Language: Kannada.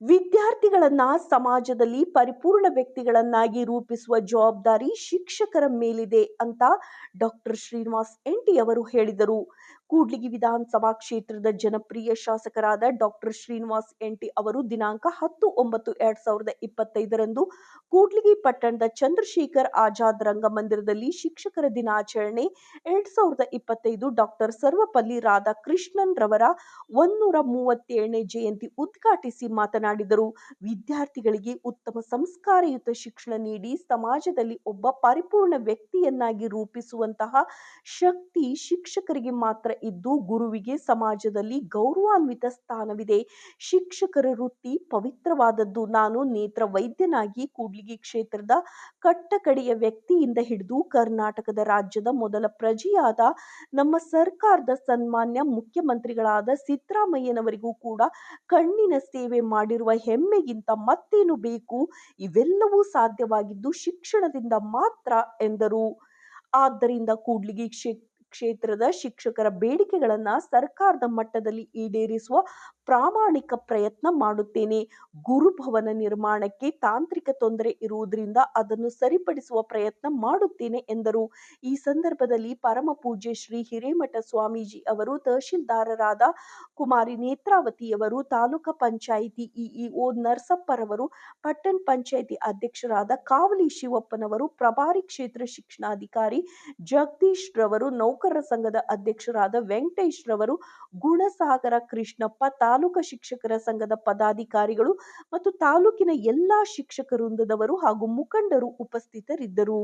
ವಿದ್ಯಾರ್ಥಿಗಳನ್ನ ಸಮಾಜದಲ್ಲಿ ಪರಿಪೂರ್ಣ ವ್ಯಕ್ತಿಗಳನ್ನಾಗಿ ರೂಪಿಸುವ ಜವಾಬ್ದಾರಿ ಶಿಕ್ಷಕರ ಮೇಲಿದೆ ಅಂತ ಡಾಕ್ಟರ್ ಶ್ರೀನಿವಾಸ್ ಎಂಟಿ ಅವರು ಹೇಳಿದರು. ಕೂಡ್ಲಿಗಿ ವಿಧಾನಸಭಾ ಕ್ಷೇತ್ರದ ಜನಪ್ರಿಯ ಶಾಸಕರಾದ ಡಾಕ್ಟರ್ ಶ್ರೀನಿವಾಸ್ ಎಂಟಿ ಅವರು ದಿನಾಂಕ ಹತ್ತು ಒಂಬತ್ತು ಎರಡ್ ಸಾವಿರದ ಇಪ್ಪತ್ತೈದರಂದು ಕೂಡ್ಲಿಗಿ ಪಟ್ಟಣದ ಚಂದ್ರಶೇಖರ್ ಆಜಾದ್ ರಂಗಮಂದಿರದಲ್ಲಿ ಶಿಕ್ಷಕರ ದಿನಾಚರಣೆ ಎರಡ್ ಸಾವಿರದ ಇಪ್ಪತ್ತೈದು ಡಾಕ್ಟರ್ ಸರ್ವಪಲ್ಲಿ ರಾಧಾಕೃಷ್ಣನ್ ರವರ ಒಂದೂರ ಮೂವತ್ತೇಳನೇ ಜಯಂತಿ ಉದ್ಘಾಟಿಸಿ ಮಾತನಾಡಿದರು. ವಿದ್ಯಾರ್ಥಿಗಳಿಗೆ ಉತ್ತಮ ಸಂಸ್ಕಾರಯುತ ಶಿಕ್ಷಣ ನೀಡಿ ಸಮಾಜದಲ್ಲಿ ಒಬ್ಬ ಪರಿಪೂರ್ಣ ವ್ಯಕ್ತಿಯನ್ನಾಗಿ ರೂಪಿಸುವಂತಹ ಶಕ್ತಿ ಶಿಕ್ಷಕರಿಗೆ ಮಾತ್ರ ಇದ್ದು ಗುರುವಿಗೆ ಸಮಾಜದಲ್ಲಿ ಗೌರವಾನ್ವಿತ ಸ್ಥಾನವಿದೆ. ಶಿಕ್ಷಕರ ವೃತ್ತಿ ಪವಿತ್ರವಾದದ್ದು. ನಾನು ನೇತ್ರ ವೈದ್ಯನಾಗಿ ಕೂಡ್ಲಿಗಿ ಕ್ಷೇತ್ರದ ಕಟ್ಟಕಡೆಯ ವ್ಯಕ್ತಿಯಿಂದ ಹಿಡಿದು ಕರ್ನಾಟಕದ ರಾಜ್ಯದ ಮೊದಲ ಪ್ರಜೆಯಾದ ನಮ್ಮ ಸರ್ಕಾರದ ಸನ್ಮಾನ್ಯ ಮುಖ್ಯಮಂತ್ರಿಗಳಾದ ಸಿದ್ದರಾಮಯ್ಯನವರಿಗೂ ಕೂಡ ಕಣ್ಣಿನ ಸೇವೆ ಮಾಡಿರುವ ಹೆಮ್ಮೆಗಿಂತ ಮತ್ತೇನು ಬೇಕು? ಇವೆಲ್ಲವೂ ಸಾಧ್ಯವಾಗಿದ್ದು ಶಿಕ್ಷಣದಿಂದ ಮಾತ್ರ ಎಂದರು. ಆದ್ದರಿಂದ ಕೂಡ್ಲಿಗಿ ಕ್ಷೇ ಕ್ಷೇತ್ರದ ಶಿಕ್ಷಕರ ಬೇಡಿಕೆಗಳನ್ನ ಸರ್ಕಾರದ ಮಟ್ಟದಲ್ಲಿ ಈಡೇರಿಸುವ ಪ್ರಾಮಾಣಿಕ ಪ್ರಯತ್ನ ಮಾಡುತ್ತೇನೆ. ಗುರುಭವನ ನಿರ್ಮಾಣಕ್ಕೆ ತಾಂತ್ರಿಕ ತೊಂದರೆ ಇರುವುದರಿಂದ ಅದನ್ನು ಸರಿಪಡಿಸುವ ಪ್ರಯತ್ನ ಮಾಡುತ್ತೇನೆ ಎಂದರು. ಈ ಸಂದರ್ಭದಲ್ಲಿ ಪರಮ ಪೂಜ್ಯ ಶ್ರೀ ಹಿರೇಮಠ ಸ್ವಾಮೀಜಿ ಅವರು ತಹಶೀಲ್ದಾರರಾದ ಕುಮಾರಿ ನೇತ್ರಾವತಿಯವರು ತಾಲೂಕಾ ಪಂಚಾಯಿತಿ ಇಇಒ ನರಸಪ್ಪರವರು ಪಟ್ಟಣ ಪಂಚಾಯಿತಿ ಅಧ್ಯಕ್ಷರಾದ ಕಾವಲಿ ಶಿವಪ್ಪನವರು, ಪ್ರಭಾರಿ ಕ್ಷೇತ್ರ ಶಿಕ್ಷಣಾಧಿಕಾರಿ ಜಗದೀಶ್ ರವರು ನೌಕರರ ಸಂಘದ ಅಧ್ಯಕ್ಷರಾದ ವೆಂಕಟೇಶ್ ರವರು ಗುಣಸಾಗರ ಕೃಷ್ಣಪ್ಪ, ತಾಲೂಕು ಶಿಕ್ಷಕರ ಸಂಘದ ಪದಾಧಿಕಾರಿಗಳು ಮತ್ತು ತಾಲೂಕಿನ ಎಲ್ಲಾ ಶಿಕ್ಷಕ ವೃಂದದವರು ಹಾಗೂ ಮುಖಂಡರು ಉಪಸ್ಥಿತರಿದ್ದರು.